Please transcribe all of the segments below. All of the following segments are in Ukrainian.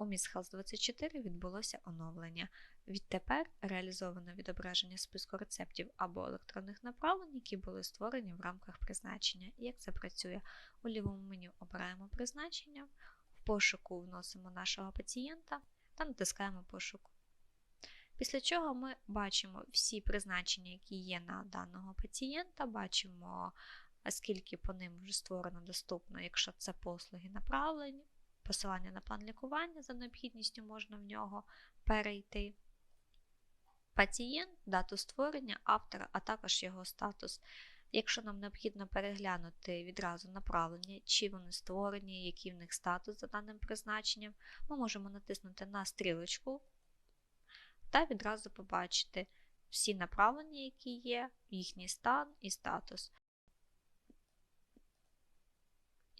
У Health 24 відбулося оновлення. Відтепер реалізовано відображення списку рецептів або електронних направлень, які були створені в рамках призначення. Як це працює? У лівому меню обираємо призначення, в пошуку вносимо нашого пацієнта та натискаємо пошук. Після чого ми бачимо всі призначення, які є на даного пацієнта, бачимо, скільки по ним вже створено доступно, якщо це послуги направлені, посилання на план лікування за необхідністю можна в нього перейти. Пацієнт, дату створення, автора, а також його статус. Якщо нам необхідно переглянути відразу направлення, чи вони створені, який в них статус за даним призначенням, ми можемо натиснути на стрілочку та відразу побачити всі направлення, які є, їхній стан і статус.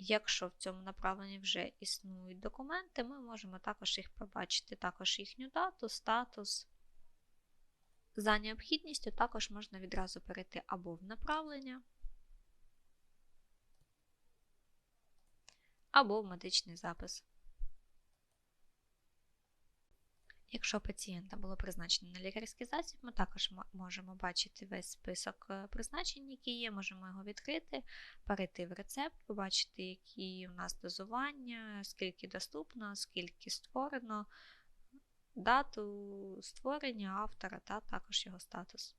Якщо в цьому направленні вже існують документи, ми можемо також їх побачити, також їхню дату, статус. За необхідністю також можна відразу перейти або в направлення, або в медичний запис. Якщо пацієнта було призначено на лікарський засіб, ми також можемо бачити весь список е, призначень, які є, можемо його відкрити, перейти в рецепт, побачити, які у нас дозування, скільки доступно, скільки створено, дату створення автора та також його статус.